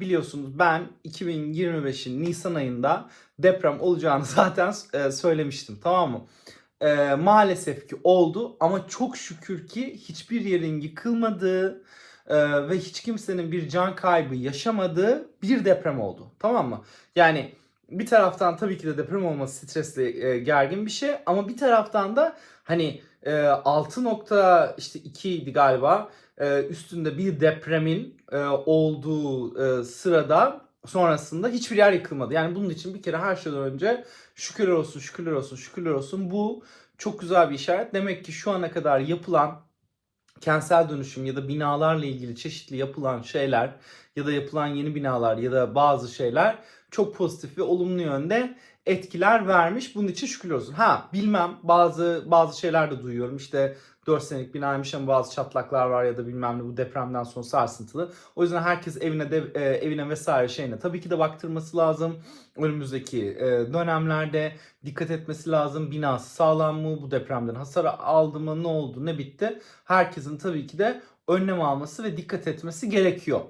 Biliyorsunuz ben 2025'in Nisan ayında deprem olacağını zaten e, söylemiştim tamam mı? E, maalesef ki oldu ama çok şükür ki hiçbir yerin yıkılmadığı e, ve hiç kimsenin bir can kaybı yaşamadığı bir deprem oldu tamam mı? Yani bir taraftan tabii ki de deprem olması stresli e, gergin bir şey ama bir taraftan da hani e, 6 nokta işte 2 idi galiba e, üstünde bir depremin e, olduğu e, sırada sonrasında hiçbir yer yıkılmadı. Yani bunun için bir kere her şeyden önce şükürler olsun, şükürler olsun, şükürler olsun. Bu çok güzel bir işaret. Demek ki şu ana kadar yapılan kentsel dönüşüm ya da binalarla ilgili çeşitli yapılan şeyler ya da yapılan yeni binalar ya da bazı şeyler çok pozitif ve olumlu yönde etkiler vermiş. Bunun için şükürler olsun. Ha bilmem bazı bazı şeyler de duyuyorum. İşte 4 senelik binaymış ama bazı çatlaklar var ya da bilmem ne bu depremden sonra sarsıntılı. O yüzden herkes evine de e, evine vesaire şeyine tabii ki de baktırması lazım. Önümüzdeki e, dönemlerde dikkat etmesi lazım. Binası sağlam mı? Bu depremden hasar aldı mı? Ne oldu? Ne bitti? Herkesin tabii ki de önlem alması ve dikkat etmesi gerekiyor.